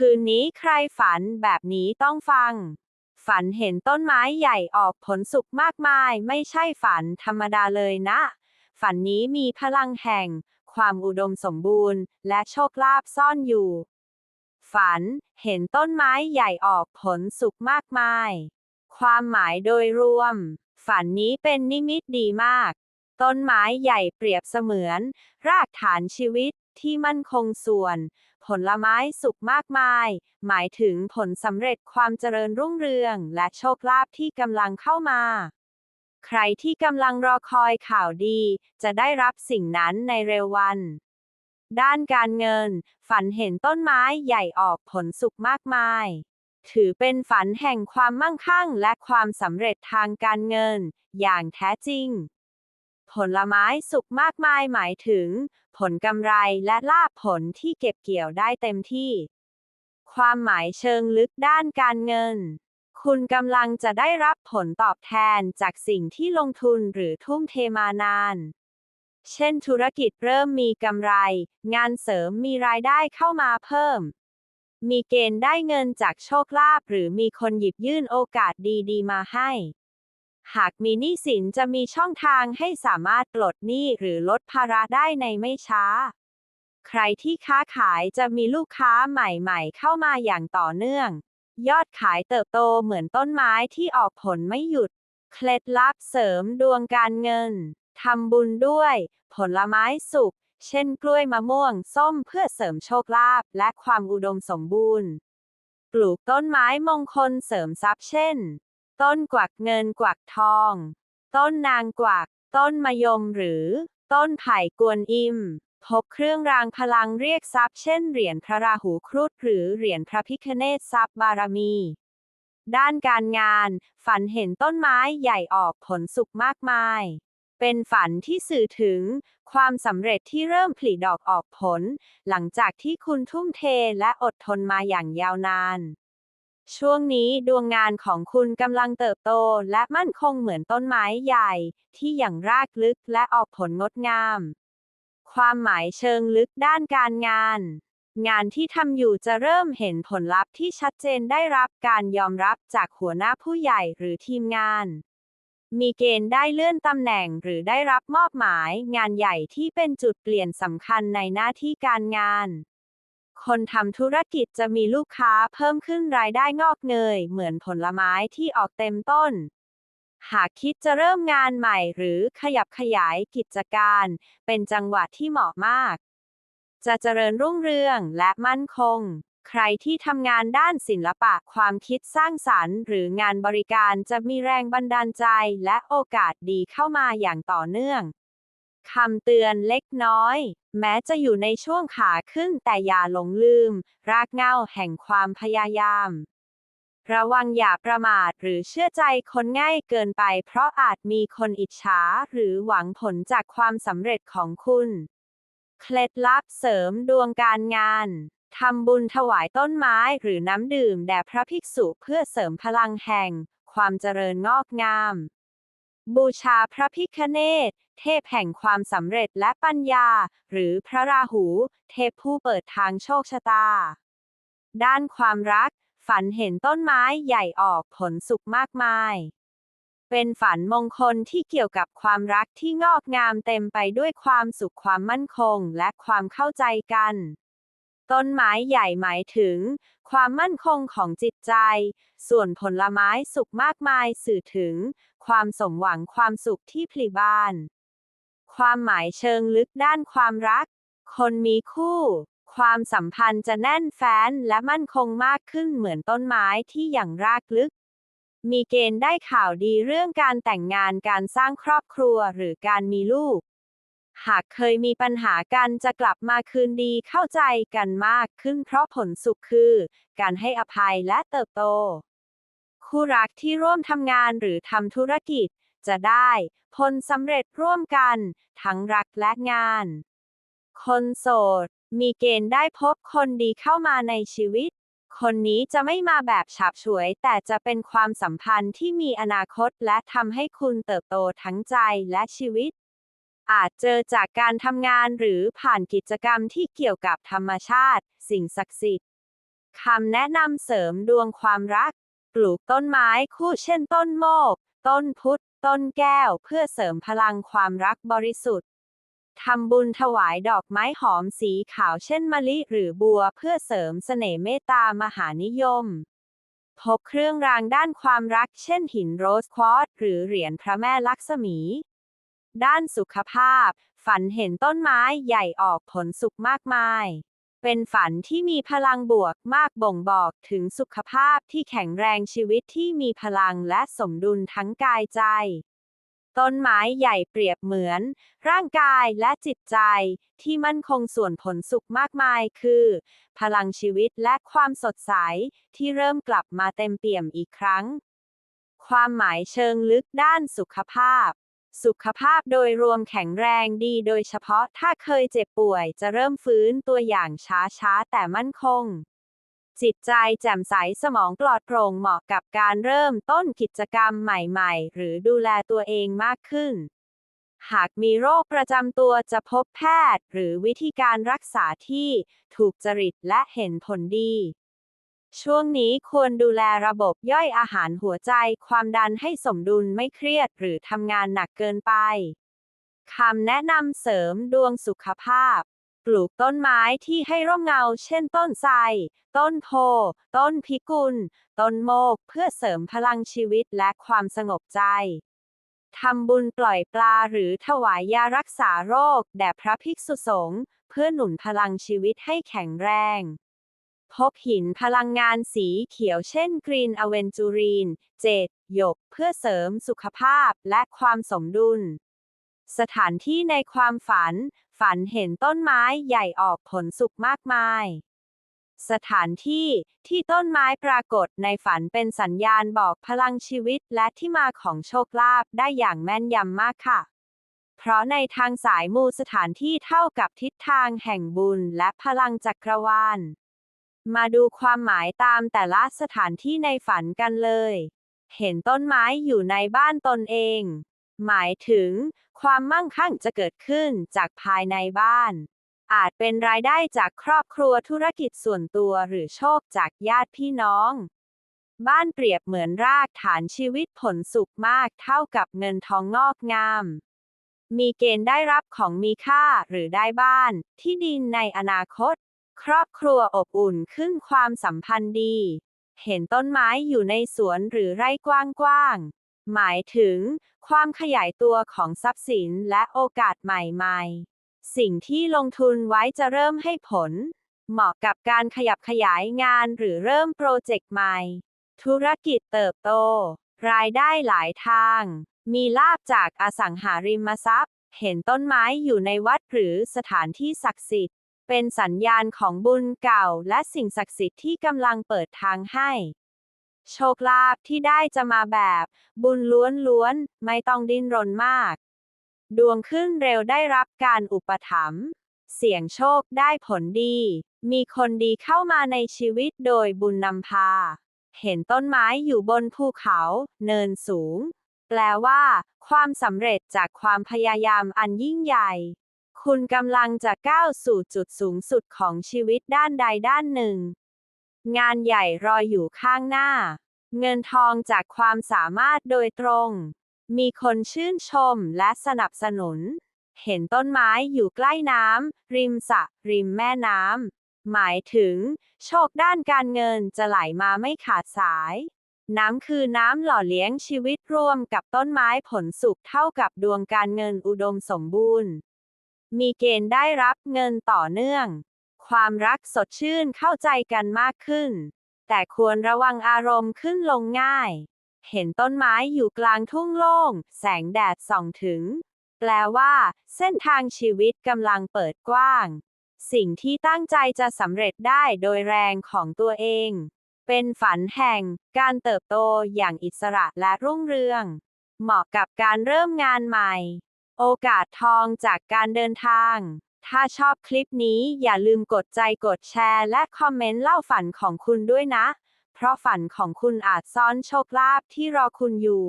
คืนนี้ใครฝันแบบนี้ต้องฟัง ฝันเห็นต้นไม้ใหญ่ออกผลสุกมากมาย ไม่ใช่ฝันธรรมดาเลยนะ ฝันนี้มีพลังแห่ง ความอุดมสมบูรณ์ และโชคลาภซ่อนอยู่ ฝันเห็นต้นไม้ใหญ่ออกผลสุกมากมาย ความหมายโดยรวม ฝันนี้เป็นนิมิตดีมาก ต้นไม้ใหญ่เปรียบเสมือน รากฐานชีวิตที่มั่นคงส่วน ผลไม้สุกมากมาย หมายถึงผลสำเร็จความเจริญรุ่งเรือง และโชคลาภที่กำลังเข้ามา ใครที่กำลังรอคอยข่าวดี จะได้รับสิ่งนั้นในเร็ววัน ด้านการเงิน ฝันเห็นต้นไม้ใหญ่ออกผลสุกมากมาย ถือเป็นฝันแห่งความมั่งคั่งและความสำเร็จทางการเงิน อย่างแท้จริง ผลไม้สุกมากมายหมายถึง ผลกำไรและลาภผลที่เก็บเกี่ยวได้เต็มที่ ความหมายเชิงลึกด้านการเงิน คุณกำลังจะได้รับผลตอบแทนจากสิ่งที่ลงทุนหรือทุ่มเทมานาน เช่นธุรกิจเริ่มมีกำไร งานเสริมมีรายได้เข้ามาเพิ่ม มีเกณฑ์ได้เงินจากโชคลาภหรือมีคนหยิบยื่นโอกาสดีๆ มาให้ หากมีหนี้สินจะมีช่องทางให้สามารถปลดหนี้หรือลดภาระได้ในไม่ช้า ใครที่ค้าขายจะมีลูกค้าใหม่ๆ เข้ามาอย่างต่อเนื่อง ยอดขายเติบโตเหมือนต้นไม้ที่ออกผลไม่หยุด เคล็ดลับเสริมดวงการเงิน ทำบุญด้วย ผลไม้สุก เช่นกล้วยมะม่วง ส้มเพื่อเสริมโชคลาภและความอุดมสมบูรณ์ ปลูกต้นไม้มงคลเสริมทรัพย์เช่น ต้นกวักเงินกวักทอง ต้นนางกวัก ต้นมะยมหรือ ต้นไผ่กวนอิม พบเครื่องรางพลังเรียกทรัพย์เช่นเหรียญพระราหูครุฑหรือเหรียญพระพิคเนศทรัพย์บารมี ด้านการงาน ฝันเห็นต้นไม้ใหญ่ออกผลสุกมากมาย เป็นฝันที่สื่อถึง ความสำเร็จที่เริ่มผลิดอกออกผล หลังจากที่คุณทุ่มเทและอดทนมาอย่างยาวนาน ช่วงนี้ดวงงานของคุณกำลังเติบโตและมั่นคงเหมือนต้นไม้ใหญ่ ที่อย่างรากลึกและออกผลงดงาม ความหมายเชิงลึกด้านการงาน งานที่ทำอยู่จะเริ่มเห็นผลลัพธ์ที่ชัดเจนได้รับการยอมรับจากหัวหน้าผู้ใหญ่หรือทีมงาน มีเกณฑ์ได้เลื่อนตำแหน่งหรือได้รับมอบหมาย งานใหญ่ที่เป็นจุดเปลี่ยนสำคัญในหน้าที่การงาน คนทำธุรกิจจะมีลูกค้าเพิ่มขึ้นรายได้งอกเงย เหมือนผลไม้ที่ออกเต็มต้น หากคิดจะเริ่มงานใหม่หรือขยับขยายกิจการ เป็นจังหวะที่เหมาะมาก จะเจริญรุ่งเรืองและมั่นคง ใครที่ทำงานด้านศิลปะความคิดสร้างสรรค์ หรืองานบริการจะมีแรงบันดาลใจและโอกาสดีเข้ามาอย่างต่อเนื่อง คำเตือนเล็กน้อย แม้จะอยู่ในช่วงขาขึ้นแต่อย่าหลงลืม รากเหง้าแห่งความพยายาม ระวังอย่าประมาทหรือเชื่อใจคนง่ายเกินไป เพราะอาจมีคนอิจฉาหรือหวังผลจากความสำเร็จของคุณ เคล็ดลับเสริมดวงการงานทำบุญถวายต้นไม้หรือน้ำดื่มแด่พระภิกษุเพื่อเสริมพลังแห่ง ความเจริญงอกงาม บูชาพระพิคเนศเทพแห่งความสำเร็จและปัญญา หรือพระราหู เทพผู้เปิดทางโชคชะตา ด้านความรัก ฝันเห็นต้นไม้ใหญ่ออกผลสุกมากมาย เป็นฝันมงคลที่เกี่ยวกับความรักที่งอกงามเต็มไปด้วยความสุขความมั่นคงและความเข้าใจกัน ต้นไม้ใหญ่หมายถึง ความมั่นคงของจิตใจ ส่วนผลไม้สุกมากมายสื่อถึง ความสมหวังความสุขที่พลีบาน ความหมายเชิงลึกด้านความรัก คนมีคู่ ความสัมพันธ์จะแน่นแฟ้นและมั่นคงมากขึ้นเหมือนต้นไม้ที่อย่างรากลึก มีเกณฑ์ได้ข่าวดีเรื่องการแต่งงานการสร้างครอบครัวหรือการมีลูก หากเคยมีปัญหากันจะกลับมาคืนดีเข้าใจกันมากขึ้นเพราะผลสุขคือ การให้อภัยและเติบโต คู่รักที่ร่วมทำงานหรือทำธุรกิจ จะได้ผลสำเร็จร่วมกัน ทั้งรักและงาน คนโสด มีเกณฑ์ได้พบคนดีเข้ามาในชีวิต คนนี้จะไม่มาแบบฉับฉวย แต่จะเป็นความสัมพันธ์ที่มีอนาคตและทำให้คุณเติบโตทั้งใจและชีวิต อาจเจอจากการทำงานหรือผ่านกิจกรรมที่เกี่ยวกับธรรมชาติ สิ่งศักดิ์สิทธิ์คำแนะนำเสริมดวงความรัก ปลูกต้นไม้คู่เช่นต้นโมก ต้นพุทธ ต้นแก้ว เพื่อเสริมพลังความรักบริสุทธิ์ทำบุญถวายดอกไม้หอมสีขาวเช่นมะลิหรือบัวเพื่อเสริมเสน่ห์เมตตามหานิยมพกเครื่องรางด้านความรักเช่นหินโรสควอตหรือเหรียญพระแม่ลักษมี ด้านสุขภาพ ฝันเห็นต้นไม้ใหญ่ออกผลสุขมากมาย เป็นฝันที่มีพลังบวกมากบ่งบอกถึงสุขภาพที่แข็งแรงชีวิตที่มีพลังและสมดุลทั้งกายใจ ต้นไม้ใหญ่เปรียบเหมือน ร่างกายและจิตใจ ที่มั่นคงส่วนผลสุขมากมายคือ พลังชีวิตและความสดใส ที่เริ่มกลับมาเต็มเปี่ยมอีกครั้งความหมายเชิงลึกด้านสุขภาพ สุขภาพโดยรวมแข็งแรงดีโดยเฉพาะถ้าเคยเจ็บป่วยจะเริ่มฟื้นตัวอย่างช้าๆ แต่มั่นคง จิตใจแจ่มใสสมองปลอดโปร่งเหมาะกับการเริ่มต้นกิจกรรมใหม่ๆ หรือดูแลตัวเองมากขึ้น หากมีโรคประจำตัวจะพบแพทย์ หรือวิธีการรักษาที่ถูกจริตและเห็นผลดี ช่วงนี้ควรดูแลระบบย่อยอาหารหัวใจ ความดันให้สมดุลไม่เครียดหรือทำงานหนักเกินไป คำแนะนำเสริมดวงสุขภาพ ปลูกต้นไม้ที่ให้ร่มเงา เช่นต้นไทร ต้นโพ ต้นพิกุล ต้นโมก เพื่อเสริมพลังชีวิตและความสงบใจ ทำบุญปล่อยปลาหรือถวายยารักษาโรค แด่พระภิกษุสงฆ์เพื่อหนุนพลังชีวิตให้แข็งแรง พบหินพลังงานสีเขียวเช่นกรีนอเวนจูรีน เจดหยก เพื่อเสริมสุขภาพและความสมดุล สถานที่ในความฝัน ฝันเห็นต้นไม้ใหญ่ออกผลสุกมากมาย สถานที่ที่ต้นไม้ปรากฏในฝันเป็นสัญญาณบอกพลังชีวิตและที่มาของโชคลาภได้อย่างแม่นยำมากค่ะเพราะในทางสายมูสถานที่เท่ากับทิศทางแห่งบุญและพลังจักรวาล มาดูความหมายตามแต่ละสถานที่ในฝันกันเลย เห็นต้นไม้อยู่ในบ้านตนเอง หมายถึง ความมั่งคั่งจะเกิดขึ้นจากภายในบ้าน อาจเป็นรายได้จากครอบครัวธุรกิจส่วนตัวหรือโชคจากญาติพี่น้อง บ้านเปรียบเหมือนรากฐานชีวิตผลสุขมากเท่ากับเงินทองงอกงาม มีเกณฑ์ได้รับของมีค่าหรือได้บ้านที่ดินในอนาคต ครอบครัวอบอุ่นขึ้นความสัมพันธ์ดี เห็นต้นไม้อยู่ในสวนหรือไร่กว้างๆ หมายถึง ความขยายตัวของทรัพย์สินและโอกาสใหม่ๆ สิ่งที่ลงทุนไว้จะเริ่มให้ผล เหมาะกับการขยับขยายงานหรือเริ่มโปรเจกต์ใหม่ ธุรกิจเติบโต รายได้หลายทาง มีลาบจากอสังหาริมทรัพย์ เห็นต้นไม้อยู่ในวัดหรือสถานที่ศักดิ์สิทธิ์ เป็นสัญญาณของบุญเก่าและสิ่งศักดิ์สิทธิ์ที่กำลังเปิดทางให้ โชคลาภที่ได้จะมาแบบ บุญล้วนๆ ไม่ต้องดิ้นรนมาก ดวงขึ้นเร็วได้รับการอุปถัมภ์เสี่ยงโชคได้ผลดี มีคนดีเข้ามาในชีวิตโดยบุญนำพา เห็นต้นไม้อยู่บนภูเขา เนินสูง แปลว่า ความสำเร็จจากความพยายามอันยิ่งใหญ่ คุณกำลังจะก้าวสู่จุดสูงสุดของชีวิตด้านใดด้านหนึ่ง งานใหญ่รออยู่ข้างหน้า เงินทองจากความสามารถโดยตรง มีคนชื่นชมและสนับสนุน เห็นต้นไม้อยู่ใกล้น้ำ ริมสระริมแม่น้ำ หมายถึง โชคด้านการเงินจะไหลมาไม่ขาดสาย น้ำคือน้ำหล่อเลี้ยงชีวิตรวมกับต้นไม้ผลสุขเท่ากับดวงการเงินอุดมสมบูรณ์ มีเกณฑ์ได้รับเงินต่อเนื่อง ความรักสดชื่นเข้าใจกันมากขึ้น แต่ควรระวังอารมณ์ขึ้นลงง่าย เห็นต้นไม้อยู่กลางทุ่งโล่ง แสงแดดส่องถึง แปลว่า เส้นทางชีวิตกำลังเปิดกว้าง สิ่งที่ตั้งใจจะสำเร็จได้โดยแรงของตัวเอง เป็นฝันแห่ง การเติบโตอย่างอิสระและรุ่งเรือง เหมาะกับการเริ่มงานใหม่ โอกาสทองจากการเดินทาง ถ้าชอบคลิปนี้อย่าลืมกดใจกดแชร์ และคอมเมนต์เล่าฝันของคุณด้วยนะ เพราะฝันของคุณอาจซ่อนโชคลาภที่รอคุณอยู่